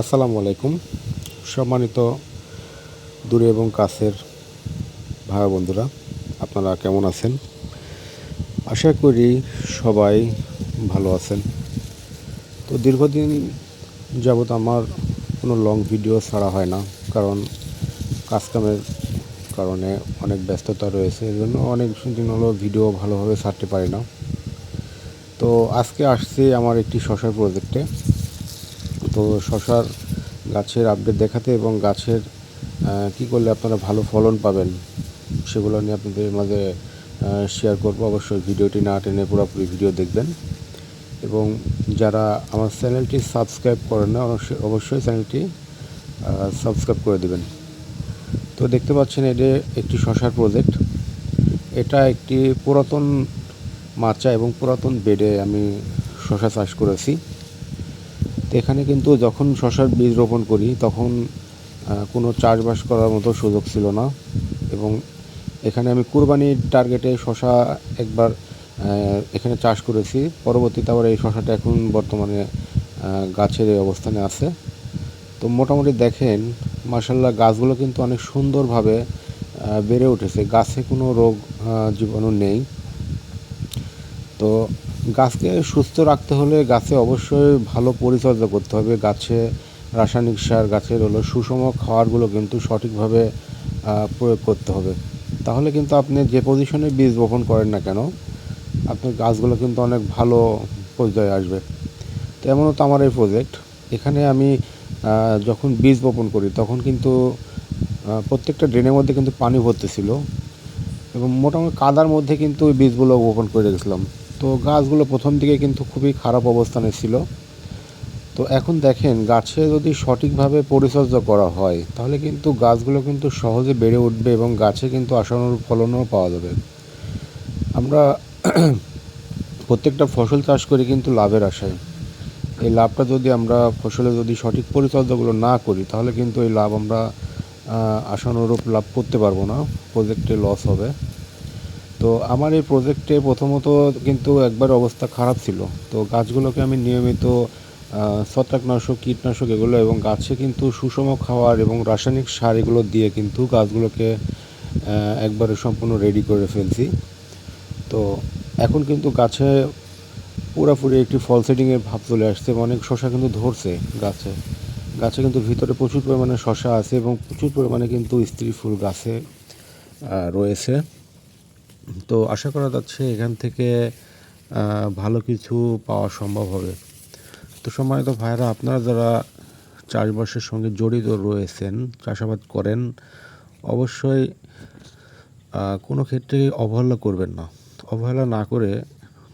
আসসালামু আলাইকুম। সম্মানিত দূরে এবং কাছের ভাই বন্ধুরা, আপনারা কেমন আছেন? আশা করি সবাই ভালো আছেন। তো দীর্ঘদিন যাবৎ আমার কোনো লং ভিডিও ছাড়া হয় না, কারণ কাজকামের কারণে অনেক ব্যস্ততা রয়েছে। এই জন্য অনেক দিন হলো ভিডিও ভালোভাবে ছাড়তে পারি না। তো আজকে আসছি আমার একটি শশার প্রজেক্টে তো শশার গাছের আপডেট দেখাতে এবং গাছের কি করলে আপনারা ভালো ফলন পাবেন সেগুলো নিয়ে আপনাদের মাঝে শেয়ার করব। অবশ্যই ভিডিওটি না টেনে পুরোপুরি ভিডিও দেখবেন। এবং যারা আমার চ্যানেলটি সাবস্ক্রাইব করেন না, অবশ্যই চ্যানেলটি সাবস্ক্রাইব করে দেবেন। তো দেখতে পাচ্ছেন এটা একটি শশার প্রজেক্ট এটা একটি পুরাতন মাচা এবং পুরাতন বেডে আমি শশা চাষ করেছি। এখানে কিন্তু যখন শশার বীজ রোপণ করি, তখন কোনো চাষবাস করার মতো সুযোগ ছিল না এবং এখানে আমি কুরবানির টার্গেটে শশা একবার এখানে চাষ করেছি। পরবর্তীতে আবার এই শশাটা এখন বর্তমানে গাছের এই অবস্থানে আছে। তো মোটামুটি দেখেন মার্শাল্লাহ গাছগুলো কিন্তু অনেক সুন্দরভাবে বেড়ে উঠেছে। গাছে কোনো রোগ জীবাণু নেই। তো গাছকে সুস্থ রাখতে হলে গাছে অবশ্যই ভালো পরিচর্যা করতে হবে। গাছে রাসায়নিক সার, গাছের হলো সুষম খাবারগুলো কিন্তু সঠিকভাবে প্রয়োগ করতে হবে। তাহলে কিন্তু আপনি যে পজিশনে বীজ বপন করেন না কেন, আপনার গাছগুলো কিন্তু অনেক ভালো পর্যায়ে আসবে। তো এমনও তো আমার এই প্রজেক্ট এখানে আমি যখন বীজ বপন করি, তখন কিন্তু প্রত্যেকটা ড্রেনের মধ্যে কিন্তু পানি ভর্তি ছিল এবং মোটামুটি কাদার মধ্যে কিন্তু ওই বীজগুলো বপন করে রেখেছিলাম। তো গাছগুলো প্রথম দিকে কিন্তু খুবই খারাপ অবস্থানে ছিল। তো এখন দেখেন, গাছে যদি সঠিকভাবে পরিচর্যা করা হয়, তাহলে কিন্তু গাছগুলো কিন্তু সহজে বেড়ে উঠবে এবং গাছে কিন্তু আশানুরূপ ফলনও পাওয়া যাবে। আমরা প্রত্যেকটা ফসল চাষ করি কিন্তু লাভের আশায়। এই লাভটা যদি আমরা ফসলে যদি সঠিক পরিচর্যাগুলো না করি, তাহলে কিন্তু এই লাভ আমরা আশানুরূপ লাভ করতে পারব না। প্রজেক্টে লস হবে। তো আমার এই প্রজেক্টে প্রথমত কিন্তু একবার অবস্থা খারাপ ছিল। তো গাছগুলোকে আমি নিয়মিত ছত্রাকনাশক, কীটনাশক এগুলো এবং গাছে কিন্তু সুষম খাওয়ার এবং রাসায়নিক সার এগুলো দিয়ে কিন্তু গাছগুলোকে একবারে সম্পূর্ণ রেডি করে ফেলছি। তো এখন কিন্তু গাছে পুরোপুরি একটি ফল সেটিংয়ের ভাব চলে আসছে অনেক শশা কিন্তু ধরছে গাছে। গাছে কিন্তু ভিতরে প্রচুর পরিমাণে শশা আছে এবং প্রচুর পরিমাণে কিন্তু স্ত্রী ফুল গাছে রয়েছে। তো আশা করা যাচ্ছে এখান থেকে ভালো কিছু পাওয়া সম্ভব হবে। তো সম্মানিত ভাইরা আপনারা যারা চাষবাসের সঙ্গে জড়িত রয়েছেন, চাষাবাদ করেন, অবশ্যই কোনো ক্ষেত্রে অবহেলা করবেন না। অবহেলা না করে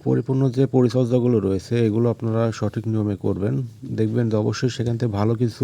পরিপূর্ণ যে পরিচর্যাগুলো রয়েছে, এগুলো আপনারা সঠিক নিয়মে করবেন। দেখবেন যে অবশ্যই সেখান থেকে ভালো কিছু